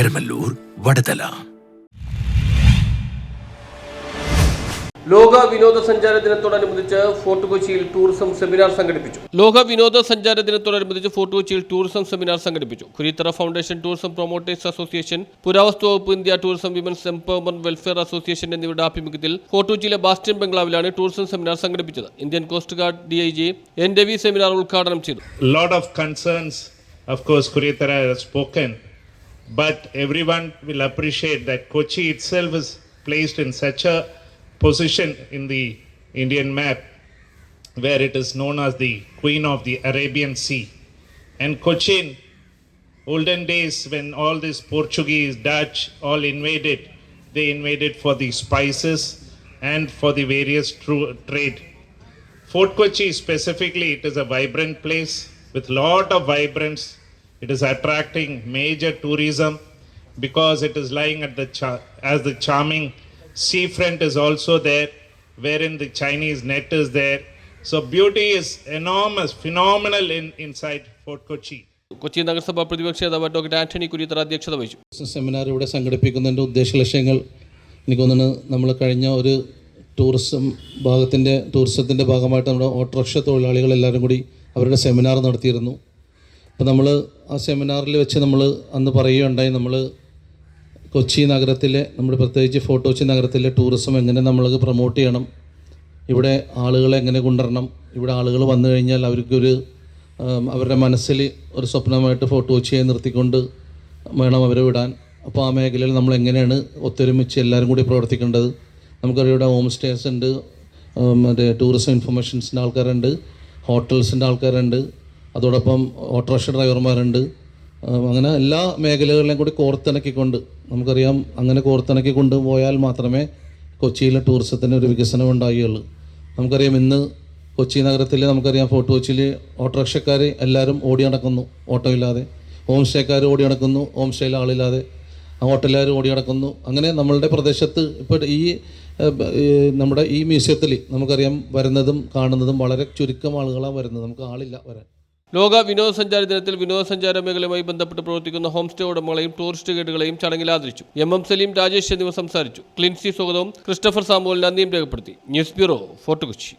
എരമല്ലൂർ വടതല ലോക വിനോദസഞ്ചാര ദിനത്തോടനുബന്ധിച്ച് ഫോർട്ട് കൊച്ചിയിൽ ടൂറിസം സെമിനാർ സംഘടിപ്പിച്ചു. ലോക വിനോദസഞ്ചാര ദിനത്തോടനുബന്ധിച്ച് ഫോർട്ട് കൊച്ചിയിൽ ടൂറിസം സെമിനാർ സംഘടിപ്പിച്ചു. Kurithara foundation tourism promoters association പുരാവസ്തു വകുപ്പ് India tourism women's empowerment welfare association Fort ആഭിമുഖ്യത്തിൽ ഫോർട്ട് കൊച്ചിയിലെ ബാസ്റ്റിൻ ബംഗ്ലാവിലാണ് ടൂറിസം സെമിനാർ സംഘടിപ്പിച്ചത്. Indian Coast Guard D I G N Ravi seminar ഉദ്ഘാടനം ചെയ്തു. Lot of concerns, of course, Kuriyatara has spoken, but everyone will appreciate that Kochi itself is placed in such a position in the Indian map where it is known as the Queen of the Arabian Sea. And Cochin, olden days when all these Portuguese, Dutch all invaded, they invaded for the spices and for the various trade. Fort Kochi specifically, it is a vibrant place with lot of vibrance. It is attracting major tourism because it is lying at the char- as the charming seafront is also there, wherein the Chinese net is there. So beauty is enormous, phenomenal in inside Fort Kochi. Kochi നഗരസഭ പ്രതിപക്ഷ നേതാവ് doctor Antony Kurithara അധ്യക്ഷത വഹിച്ചു seminar ഇവിടെ സംഘടിപ്പിക്കുന്നതിന്റെ ഉദ്ദേശ ലക്ഷ്യങ്ങൾ എനിക്ക് തോന്നുന്നു നമ്മൾ കഴിഞ്ഞ ഒരു ടൂറിസം ഭാഗത്തിന്റെ ടൂറിസത്തിന്റെ ഭാഗമായിട്ട് നമ്മുടെ ഓട്ടോറിക്ഷ തൊഴിലാളികൾ എല്ലാവരും കൂടി അവരുടെ സെമിനാർ നടത്തിയിരുന്നു. അപ്പോൾ നമ്മൾ ആ സെമിനാറിൽ വെച്ച് നമ്മൾ അന്ന് പറയുകയുണ്ടായി നമ്മൾ കൊച്ചി നഗരത്തിലെ നമ്മൾ പ്രത്യേകിച്ച് ഫോർട്ട് കൊച്ചി നഗരത്തിലെ ടൂറിസം എങ്ങനെ നമ്മൾ പ്രൊമോട്ട് ചെയ്യണം ഇവിടെ ആളുകളെ എങ്ങനെ കൊണ്ടുവരണം ഇവിടെ ആളുകൾ വന്നു കഴിഞ്ഞാൽ അവർക്കൊരു അവരുടെ മനസ്സിൽ ഒരു സ്വപ്നമായിട്ട് ഫോർട്ട് കൊച്ചിയെ നിർത്തിക്കൊണ്ട് വേണം അവരെ വിടാൻ. അപ്പോൾ ആ മേഖലയിൽ നമ്മൾ എങ്ങനെയാണ് ഒത്തൊരുമിച്ച് എല്ലാവരും കൂടി പ്രവർത്തിക്കേണ്ടത്? നമുക്കറിയാം ഇവിടെ ഹോം സ്റ്റേസ് ഉണ്ട് മറ്റേ ടൂറിസം ഇൻഫർമേഷൻസിന്റെ ആൾക്കാരുണ്ട്. ഹോട്ടൽസിന്റെ ആൾക്കാരുണ്ട്. അതോടൊപ്പം ഓട്ടോറിക്ഷ ഡ്രൈവർമാരുണ്ട്. അങ്ങനെ എല്ലാ മേഖലകളിലും കൂടി കോർത്തിണക്കിക്കൊണ്ട് നമുക്കറിയാം അങ്ങനെ കോർത്തിണക്കി കൊണ്ടുപോയാൽ മാത്രമേ കൊച്ചിയിലെ ടൂറിസത്തിന് ഒരു വികസനം ഉണ്ടാകുകയുള്ളൂ നമുക്കറിയാം ഇന്ന് കൊച്ചി നഗരത്തിൽ നമുക്കറിയാം ഫോർട്ട് കൊച്ചിയിൽ ഓട്ടോറിക്ഷക്കാർ എല്ലാവരും ഓടി നടക്കുന്നു ഓട്ടോ ഇല്ലാതെ ഹോം സ്റ്റേക്കാർ ഓടി നടക്കുന്നു ഹോം സ്റ്റേയിൽ ആളില്ലാതെ. ഹോട്ടലുകാർ ഓടി നടക്കുന്നു. അങ്ങനെ നമ്മളുടെ പ്രദേശത്ത് ഇപ്പോൾ ഈ നമ്മുടെ ഈ മ്യൂസിയത്തിൽ നമുക്കറിയാം വരുന്നതും കാണുന്നതും വളരെ ചുരുക്കം ആളുകളാണ് വരുന്നത്. നമുക്ക് ആളില്ല വരാൻ. ലോക വിനോദസഞ്ചാര ദിനത്തിൽ വിനോദസഞ്ചാര മേഖലയുമായി ബന്ധപ്പെട്ട് പ്രവർത്തിക്കുന്ന ഹോം സ്റ്റേ ഉടമകളെയും ടൂറിസ്റ്റ് ഗൈഡുകളെയും ചടങ്ങിൽ ആദരിച്ചു. എം എം സലീം രാജേഷ് എന്നിവർ സംസാരിച്ചു. ക്ലിൻസി സ്വാഗതവും ക്രിസ്റ്റഫർ സാമുവൽ നന്ദിയും രേഖപ്പെടുത്തി. News bureau Fort Kochi.